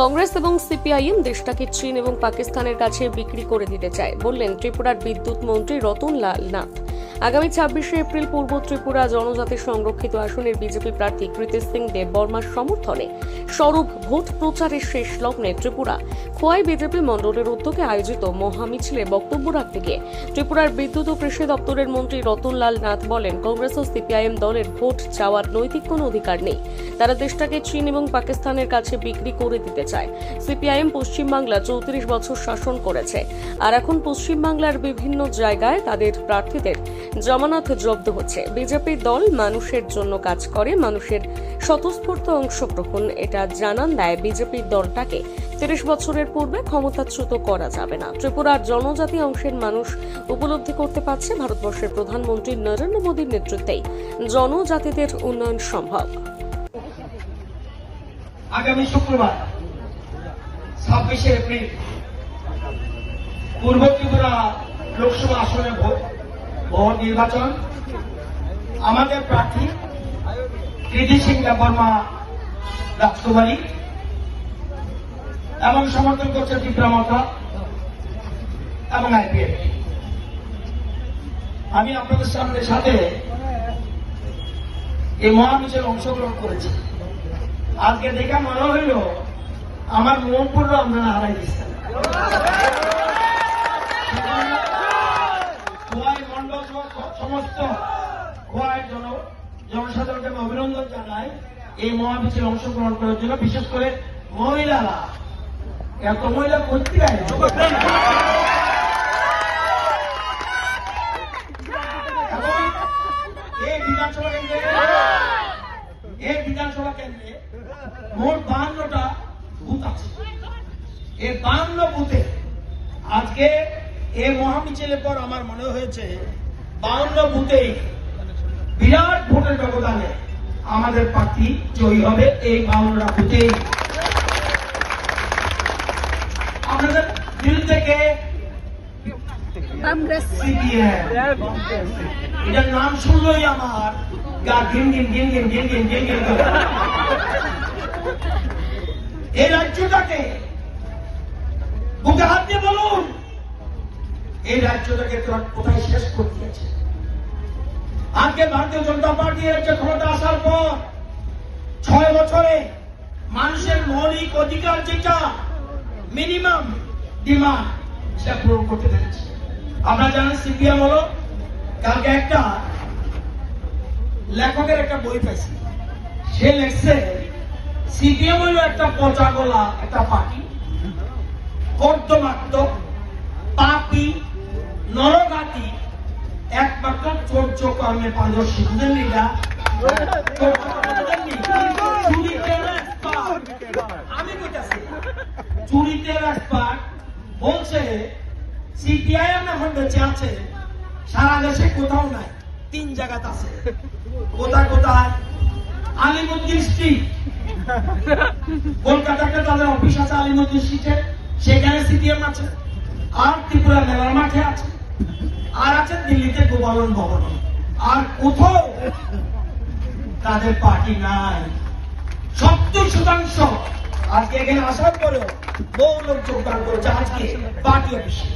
কংগ্রেস এবং সিপিআইএম দেশটাকে চীন এবং পাকিস্তানের কাছে বিক্রি করে দিতে চায়, বললেন ত্রিপুরার বিদ্যুৎ মন্ত্রী রতন লাল নাথ। আগামী ছাব্বিশে এপ্রিল পূর্ব ত্রিপুরা জনজাতি সংরক্ষিত আসনের বিজেপি প্রার্থী কৃতি সিং দেব বর্মার সমর্থনে স্বরূপ ভোট প্রচারের শেষ লগ্নে ত্রিপুরা। খোয়াই বিজেপি মণ্ডলের উদ্যোগে আয়োজিত মহামিছিলে বক্তব্য রাখতে গিয়ে ত্রিপুরার বিদ্যুৎ ও কৃষি দপ্তরের মন্ত্রী রতনলাল নাথ বলেন কংগ্রেস ও সিপিআইএম দলের ভোট চাওয়ার নৈতিক কোনো অধিকার নেই। তারা দেশটাকে চীন এবং পাকিস্তানের কাছে বিক্রি করে দিতে চায়। সিপিআইএম পশ্চিমবাংলা চৌত্রিশ বছর শাসন করেছে। আর এখন পশ্চিমবাংলার বিভিন্ন জায়গায় তাদের প্রার্থীদের জামানত জব্দ হচ্ছে। বিজেপি দল মানুষের জন্য কাজ করে, মানুষের স্বতঃস্ফূর্ত অংশগ্রহণ, এটা জানান দেয় বিজেপির দলটাকে। তিরিশ বছরের পূর্বে ক্ষমতাচ্যুত করা যাবে না। ত্রিপুরার জনজাতি অংশের মানুষ উপলব্ধি করতে পারছে ভারতবর্ষের প্রধানমন্ত্রী নরেন্দ্র মোদীর নেতৃত্বেই। জনজাতিদের উন্নয়ন সম্ভব। আগামী শুক্রবার, ছাব্বিশে এপ্রিল, পূর্ব ত্রিপুরা লোকসভা আসনে ভোট। ভোট নির্বাচন। আমাদের প্রার্থী কৃতি সিং বর্মা রাজকুমারী এবং সমর্থন করছে ত্রিপুরা মাতা এবং আইপিএল। আমি আপনাদের সামনে সাথে এই মহামিছিল অংশগ্রহণ করেছি। আজকে দেখে মনে হইল আমার মন পড়ল আপনারা হারাই দিচ্ছেন সমস্ত জনসাধারণকে আমি অভিনন্দন জানাই এই মহামিছিল অংশগ্রহণ করার জন্য, বিশেষ করে মহিলারা। এত মহিলা করতে এই বিধানসভা কেন্দ্রে মোট আছে। এই আজকে এই মহামিছিলের পর আমার মনে হয়েছে বাহান্ন বুথেই বিরাট ভোটের ব্যবধানে আমাদের প্রার্থী জয়ী হবে এই বাহান্নটা বুথেই আপনাদের দিল থেকে এটার নাম শুনলেই আমার। গা ঘিন ঘিন ঘিন ঘিন ঘিন ঘিন ঘিন ঘিন এই রাজ্যটাকে বুকে হাত দিয়ে বলুন এই রাজ্যটাকে তোরা কোথায় শেষ করতে আজকে ভারতীয় জনতা পার্টি হচ্ছে ক্ষমতা আসার পর ছয় বছরে মানুষের মৌলিক অধিকার যেটা মিনিমাম ডিমান্ড সেটা পূরণ করতে পেরেছে। আমরা জানেন সিপিএম হলো, কালকে একটা লেখকের একটা বই পাইছি। সে লেখছে, সিপিএম হলো একটা পচা গলা একটা পার্টি। কর্দমাত্ম পাপি নরঘাতি একমাত্র চোর্য কর্মে এটা? আমি কইতাছি চুরিতে আছে, সারা দেশে কোথাও নাই, তিন আছে। কোথায় আলিমুদ্দিন কলকাতাতে তাদের অফিস আছে সেখানে সিপিএম আছে, আর ত্রিপুরা মেলার মাঠে আছে। দিল্লিতে গোপালন ভবন। আর কোথাও তাদের পার্টি নাই। সত্তর শতাংশ আজকে এখানে আসার পরেও বহু লোক যোগদান করেছে আজকে পার্টি অফিসে।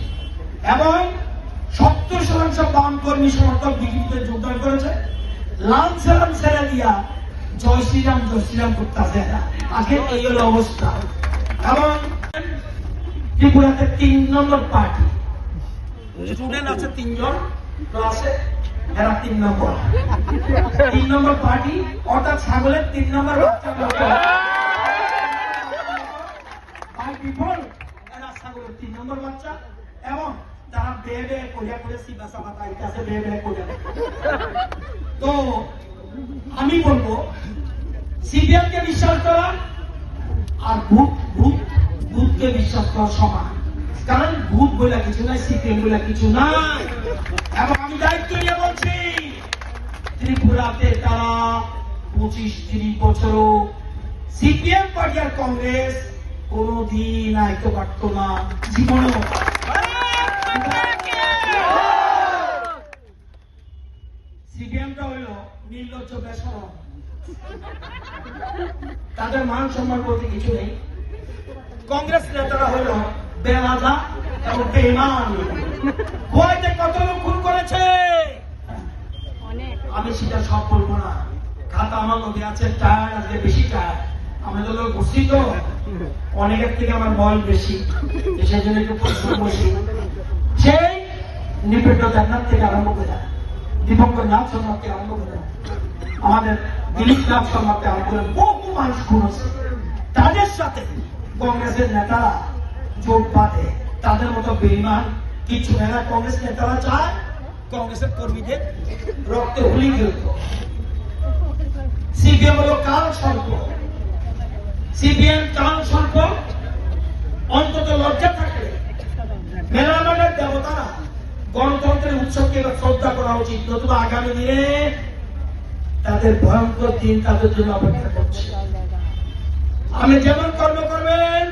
এবং সত্তর শতাংশ বাম কর্মী সমর্থক বিজেপিতে যোগদান করেছে। লাল সালাম ছেড়ে দিয়া জয় শ্রীরাম জয় শ্রীরাম করতেছে আজকে এই হলো অবস্থা। এবং ত্রিপুরাতে তিন নম্বর পার্টি। স্টুডেন্ট আছে তিনজন। ক্লাসে এরা তিন নম্বর। তিন নম্বর পার্টি, অর্থাৎ ছাগলের তিন নম্বর বাচ্চা এবং আমি বলব সিপিএম কে বিশ্বাস করা আর ভূত ভূত ভূত বলে কিছু নাই, সিপিএম বলে কিছু নাই। এবং আমি দায়িত্ব নিয়ে বলছি, ত্রিপুরাতে তারা পঁচিশ তিরিশ বছর সিপিএম পার্টি আর কংগ্রেস কোনদিন আইতে পারত না, জীবনেও সিপিএমটা হইল নির্লজ্জ বেসরম তাদের মান সম্মান বলতে কিছু নেই। কংগ্রেস নেতারা হলো বেলাদা আমি সেটা সব বলব না। খাতা আমার লোকে আছে, টায়ার আজকে বেশি টায়ার। আমি তো তো? অনেকের থেকে আমার বয়স বেশি। সেই জন্য একটু পরিশ্রম বেশি সেই নিপেট জান্নাত থেকে আরম্ভ করে, দীপঙ্কর নাথ শর্মা আরম্ভ করে, আমাদের দিলীপ নাথ শর্মা আরম্ভ করে বহু মানুষ খুন তাদের সাথে কংগ্রেসের নেতারা জোট বাঁধে। তাদের মতো বেইমান কিছু এরা কংগ্রেস নেতারা চায়? কংগ্রেসের কর্মীদের রক্তে হুলি সিপিএম হলো কাল সর্প সিপিএম কাল সর্প অন্তত লজ্জা মেলামেলার দেবতারা গণতন্ত্রের উৎসবকে শ্রদ্ধা করা উচিত, নতুবা আগামী দিনে তাদের ভয়ঙ্কর দিন তাদের জন্য অপেক্ষা করছে। আমি যেমন কর্ম করবেন,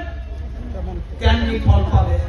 তেমনি ফল পাবেন।